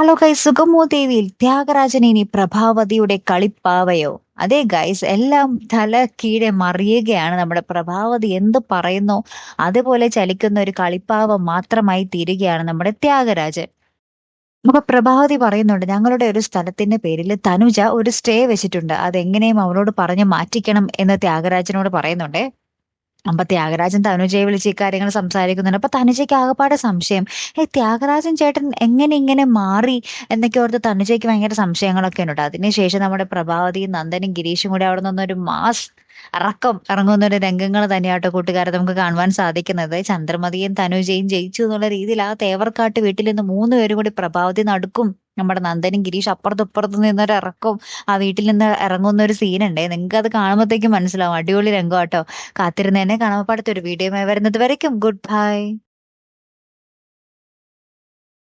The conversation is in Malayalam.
ഹലോ ഗൈസ് സുഗമോ ദേവിയിൽ ത്യാഗരാജൻ ഇനി പ്രഭാവതിയുടെ കളിപ്പാവയോ? അതെ ഗൈസ് എല്ലാം തല കീഴെ മറിയുകയാണ്. നമ്മുടെ പ്രഭാവതി എന്ത് പറയുന്നു? അതുപോലെ ചലിക്കുന്ന ഒരു കളിപ്പാവ മാത്രമായി തീരുകയാണ് നമ്മുടെ ത്യാഗരാജൻ. നമുക്ക് പ്രഭാവതി പറയുന്നുണ്ട് ഞങ്ങളുടെ ഒരു സ്ഥലത്തിന്റെ പേരിൽ തനുജ ഒരു സ്റ്റേ വെച്ചിട്ടുണ്ട്. അതെങ്ങനെയും അവനോട് പറഞ്ഞു മാറ്റിക്കണം എന്ന് ത്യാഗരാജനോട് പറയുന്നുണ്ടേ. അപ്പൊ ത്യാഗരാജൻ തനുജയെ വിളിച്ച് ഇക്കാര്യങ്ങൾ സംസാരിക്കുന്നുണ്ട്. അപ്പൊ തനുജയ്ക്ക് ആകപ്പാടെ സംശയം ഏ ത്യാഗരാജൻ ചേട്ടൻ എങ്ങനെ ഇങ്ങനെ മാറി? എന്നൊക്കെ ഓർത്ത് തനുജയ്ക്ക് ഭയങ്കര സംശയങ്ങളൊക്കെ ഉണ്ട്. അതിനുശേഷം നമ്മുടെ പ്രഭാവതിയും നന്ദനും ഗിരീഷും കൂടി അവിടെ നിന്നൊരു മാസ് ഇറക്കം ഇറങ്ങുന്ന ഒരു രംഗങ്ങൾ തന്നെയാട്ടോ കൂട്ടുകാരെ നമുക്ക് കാണുവാൻ സാധിക്കുന്നത്. ചന്ദ്രമതിയും തനുജയും ജയിച്ചു എന്നുള്ള രീതിയിൽ ആ തേവർക്കാട്ട് വീട്ടിൽ നിന്ന് മൂന്ന് പേരും കൂടി പ്രഭാവതി നടുക്കും. നമ്മുടെ നന്ദനും ഗിരീഷ് അപ്പുറത്തും നിന്നൊരു ഇറക്കും ആ വീട്ടിൽ നിന്ന് ഇറങ്ങുന്ന ഒരു സീനുണ്ട്. നിങ്ങൾക്ക് അത് കാണുമ്പോഴത്തേക്കും മനസ്സിലാവും. അടിപൊളി രംഗം കേട്ടോ. കാത്തിരുന്നേനെ കാണാൻ പാടത്തൊരു വീഡിയോ വരുന്നത് വരയ്ക്കും. Good bye